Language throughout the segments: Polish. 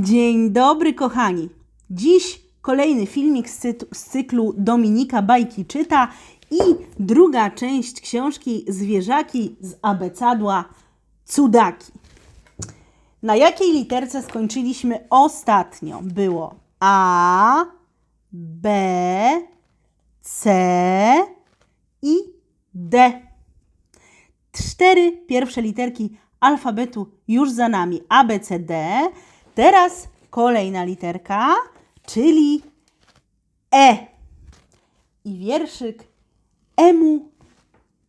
Dzień dobry, kochani. Dziś kolejny filmik z, z cyklu Dominika Bajki czyta i druga część książki Zwierzaki z abecadła Cudaki. Na jakiej literce skończyliśmy ostatnio? Było A, B, C i D. Cztery pierwsze literki alfabetu już za nami. A, B, C, D. Teraz kolejna literka, czyli E. I wierszyk Emu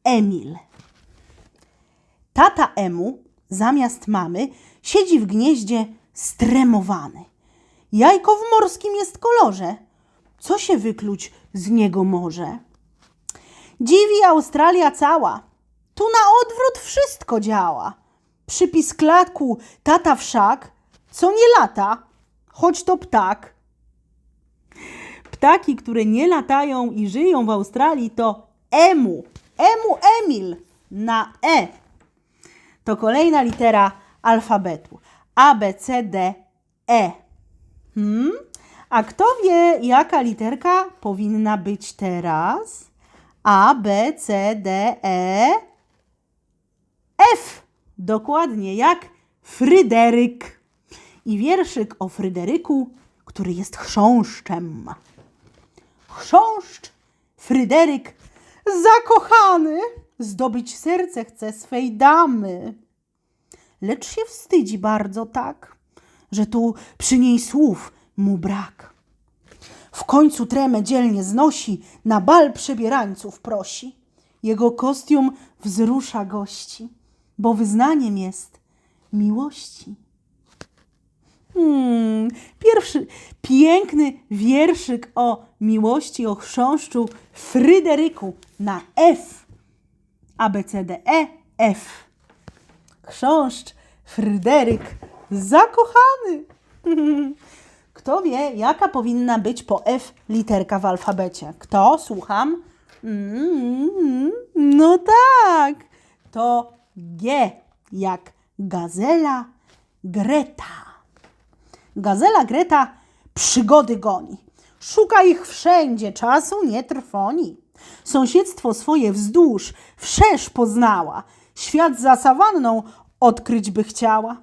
Emil. Tata Emu zamiast mamy siedzi w gnieździe stremowany. Jajko w morskim jest kolorze. Co się wykluć z niego może? Dziwi Australia cała. Tu na odwrót wszystko działa. Przypis klatku tata wszak, co nie lata, choć to ptak. Ptaki, które nie latają i żyją w Australii to emu. Emu Emil na E. To kolejna litera alfabetu. A, B, C, D, E. Hmm? A kto wie, jaka literka powinna być teraz? A, B, C, D, E, F. Dokładnie jak Fryderyk. I wierszyk o Fryderyku, który jest chrząszczem. Chrząszcz, Fryderyk, zakochany, zdobyć serce chce swej damy. Lecz się wstydzi bardzo tak, że tu przy niej słów mu brak. W końcu tremę dzielnie znosi, na bal przebierańców prosi. Jego kostium wzrusza gości, bo wyznaniem jest miłości. Hmm, pierwszy piękny wierszyk o miłości, o chrząszczu Fryderyku na F. A, B, C, D, E, F. Chrząszcz Fryderyk zakochany. Kto wie, jaka powinna być po F literka w alfabecie? Kto? Słucham. Mm, no tak, to G jak gazela Greta. Gazela Greta przygody goni. Szuka ich wszędzie, czasu nie trwoni. Sąsiedztwo swoje wzdłuż wszerz poznała. Świat za sawanną odkryć by chciała.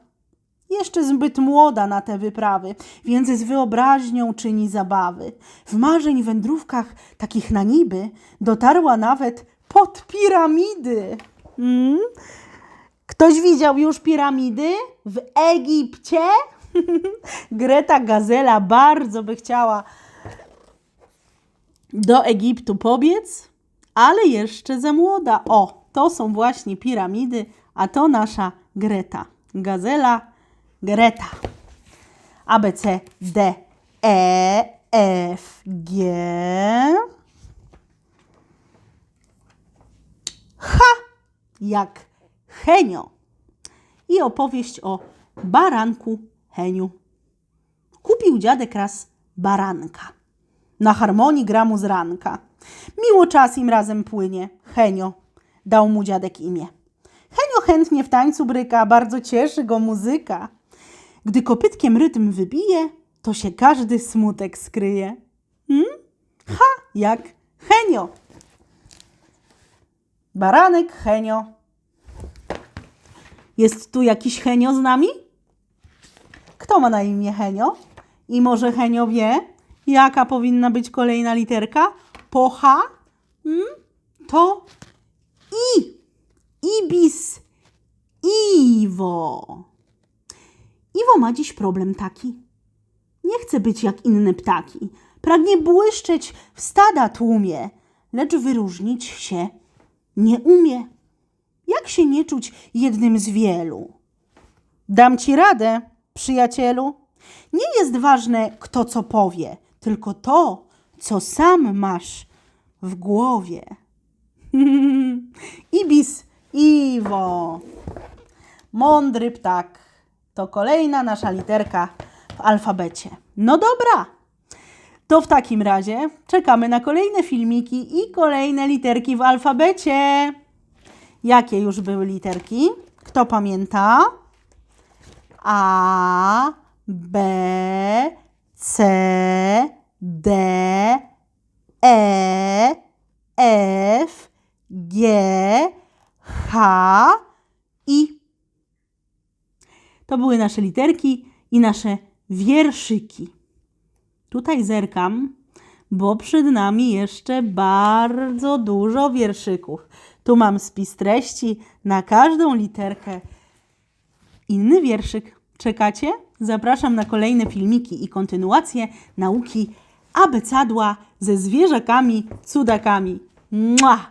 Jeszcze zbyt młoda na te wyprawy, więc z wyobraźnią czyni zabawy. W marzeń wędrówkach takich na niby dotarła nawet pod piramidy. Mm? Ktoś widział już piramidy w Egipcie? Greta Gazela bardzo by chciała do Egiptu pobiec, ale jeszcze za młoda. O, to są właśnie piramidy, a to nasza Greta. Gazela, Greta. A, B, C, D, E, F, G. H jak Henio. I opowieść o baranku Heniu. Kupił dziadek raz baranka. Na harmonii gra mu z ranka. Miło czas im razem płynie. Henio. Dał mu dziadek imię. Henio chętnie w tańcu bryka, bardzo cieszy go muzyka. Gdy kopytkiem rytm wybije, to się każdy smutek skryje. Hmm? Ha, jak Henio. Baranek Henio. Jest tu jakiś Henio z nami? Kto ma na imię Henio? I może Henio wie, jaka powinna być kolejna literka? Po H? Hmm? To I. Ibis. Iwo. Iwo ma dziś problem taki. Nie chce być jak inne ptaki. Pragnie błyszczeć w stada tłumie, lecz wyróżnić się nie umie. Jak się nie czuć jednym z wielu? Dam ci radę, przyjacielu. Nie jest ważne, kto co powie, tylko to, co sam masz w głowie. Ibis, Iwo. Mądry ptak. To kolejna nasza literka w alfabecie. No dobra. To w takim razie czekamy na kolejne filmiki i kolejne literki w alfabecie. Jakie już były literki? Kto pamięta? A, B, C, D, E, F, G, H, I. To były nasze literki i nasze wierszyki. Tutaj zerkam, bo przed nami jeszcze bardzo dużo wierszyków. Tu mam spis treści na każdą literkę. Inny wierszyk. Czekacie? Zapraszam na kolejne filmiki i kontynuację nauki abecadła ze zwierzakami, cudakami. Mua!